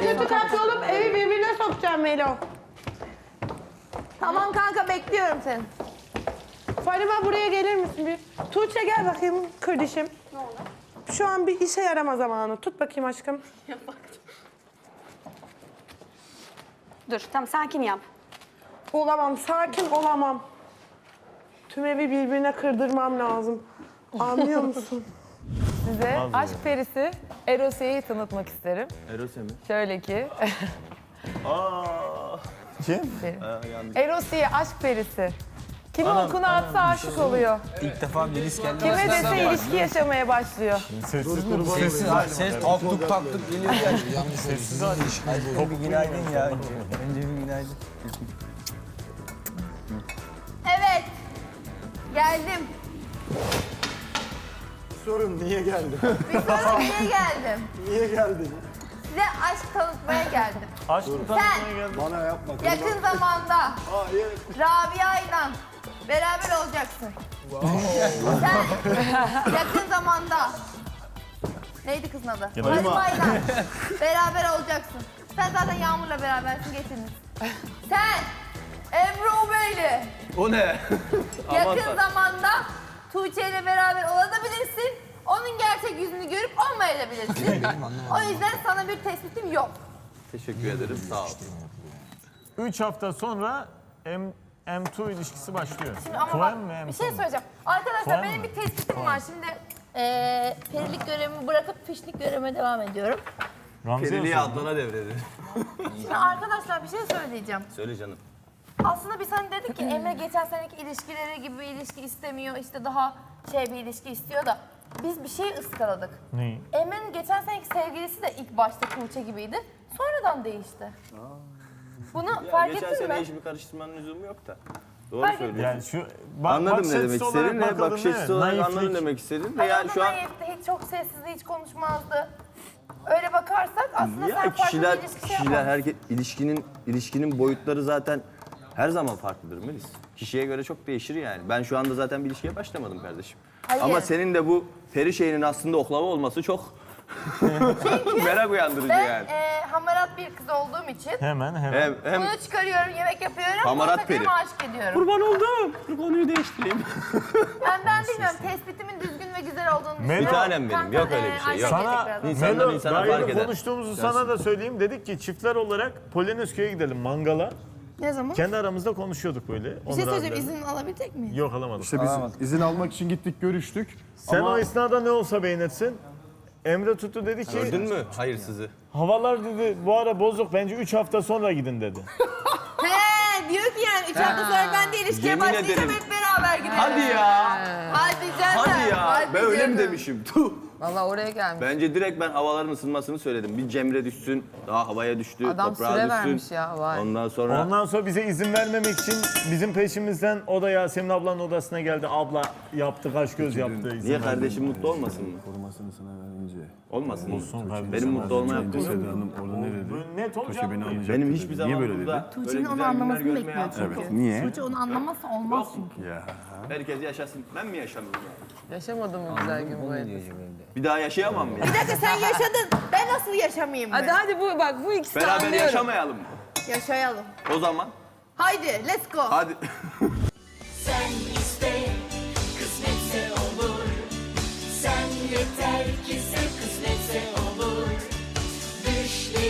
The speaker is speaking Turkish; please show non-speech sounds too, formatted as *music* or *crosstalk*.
de kötü kalpli olup evi birbirine sokacağım Melo. Tamam kanka bekliyorum seni. Farima buraya gelir misin bir? Tuğçe gel bakayım kardeşim. Ne oldu? Şu an bir işe yarama zamanı. Tut bakayım aşkım. *laughs* Dur tamam sakin yap. Olamam, sakin olamam. Tüm evi birbirine kırdırmam lazım. Anlıyor musun? *laughs* Size aşk perisi Erosye'yi tanıtmak isterim. Erose mi? Şöyle ki, *laughs* Aa. Kim? Erosye aşk perisi. Kime okunu atsa aşık oluyor. İlk defa Melis geldi. Kime dese ilişki yaşamaya başlıyor. Sessiz, ses taktuk taktuk geliyor ya. Sessiz hadi. Önce bir günaydın ya önce. Önce bir günaydın. Evet. Geldim. Sorun niye geldi? Bir sonra niye *laughs* geldim? niye geldin? Size aşk tanıtmaya geldim. Aşk mı Sen Bana yapma. yakın zamanda Hayır. Rabia'yla beraber olacaksın. Sen yakın zamanda neydi kızın adı? Halima'yla beraber olacaksın. Sen zaten Yağmur'la berabersin geçiniz. Sen Emre Bey'le O ne? yakın zamanda Tuğçe ile beraber olabilirsin. Onun gerçek yüzünü görüp olmayabilirsin. *laughs* o yüzden sana bir tespitim yok. Teşekkür ederim. Sağ ol. 3 hafta sonra M M2 ilişkisi başlıyor. Ama Poem bak mi bir M2 şey söyleyeceğim. Arkadaşlar Puan benim mı? bir tespitim var. Şimdi eee perilik görevimi bırakıp fişlik görevime devam ediyorum. Gamze'ye Periliği. Adnan'a devredin. Şimdi arkadaşlar bir şey söyleyeceğim. Söyle canım. Aslında biz hani dedik ki Emre geçen seneki ilişkileri gibi bir ilişki istemiyor. işte daha şey bir ilişki istiyor da. Biz bir şey ıskaladık. Neyi? Emre'nin geçen seneki sevgilisi de ilk başta Tuğçe gibiydi. Sonradan değişti. Bunu Ya fark geçen ettin sene mi? işimi karıştırmanın lüzumu yok da. Doğru Fark söylüyorsun. Yani şu bak, Anladım bakış ne demek açısı olarak istediğin ne? bakıldığında Bakış açısı olarak naiflik. anladım demek istediğin de yani şu an... Hiç çok sessizdi, hiç konuşmazdı. Öyle bakarsak aslında sen Ya farklı kişiler, bir ilişki şey kişiler herkes ilişkinin ilişkinin boyutları zaten her zaman farklıdır Melis. Kişiye göre çok değişir yani. Ben şu anda zaten bir ilişkiye başlamadım kardeşim. Hayır. Ama senin de bu peri şeyinin aslında oklava olması çok *laughs* merak uyandırıcı Ben yani. e, hamarat bir kız olduğum için Hemen hemen. Hem, hem bunu çıkarıyorum, yemek yapıyorum, Hamarat tekrar peri. aşık ediyorum. kurban oldum. Dur konuyu değiştireyim. Ben, ben bilmiyorum, tespitimin düzgün ve güzel olduğunu Melo- düşünüyorum. Bir tanem benim, Kanka, yok öyle bir e, şey, Ayşe yok. Sana. İnsandan Melo, insana daha fark yeni eder. konuştuğumuzu sana da söyleyeyim. Dedik ki çiftler olarak Polonezköy'e gidelim mangala. Ne zaman? Kendi aramızda konuşuyorduk böyle. Bir şey söyleyeceğim, izin alabilecek miyim? Yok alamadım. İşte biz izin almak için gittik, görüştük. Sen Ama o esnada ne olsa beğenirsin. Emre tuttu dedi ki Gördün mü hayırsızı? havalar dedi bu ara bozuk bence 3 hafta sonra gidin dedi. *laughs* He, diyor ki yani üç hafta sonra ben de ilişkiye Yemin başlayacağım, ederim. hep beraber gidelim. Hadi ya. Hadi canım. Hadi ya. Ben öyle mi canım. demişim? Tuh. Valla oraya gelmiş. Bence direkt ben havaların ısınmasını söyledim. Bir Cemre düşsün, daha havaya düştü, Adam toprağa süre düşsün. vermiş ya, vay. Ondan sonra Ondan sonra bize izin vermemek için bizim peşimizden o da Yasemin ablanın odasına geldi. Abla yaptı, kaş göz yaptı. izin niye verdi. kardeşim mutlu olmasın mı? korumasını sana verince. Olmasın mı? kardeşim. Benim mutlu olma yaptığım Seda Hanım orada ne dedi? Bu Net olacak. Tuğçe beni mı? anlayacak Benim dedi. hiçbir zaman Niye böyle dedi? Tuğçe'nin onu anlamasını bekliyor hakkım çünkü. yok. Niye? Tuğçe onu anlamazsa olmaz çünkü. Ya. Herkes yaşasın. Ben mi yaşamıyorum? Yaşamadım mı güzel gün bu hayatı? Bir daha yaşayamam mı? Bir dakika sen yaşadın. Ben nasıl yaşamayayım Hadi be? hadi bu bak bu ikisini Beraber anlıyorum. yaşamayalım mı? Yaşayalım. O zaman Haydi let's go. hadi. Sen iste, kısmetse olur. Sen yeter ki sen kısmetse olur. Düşle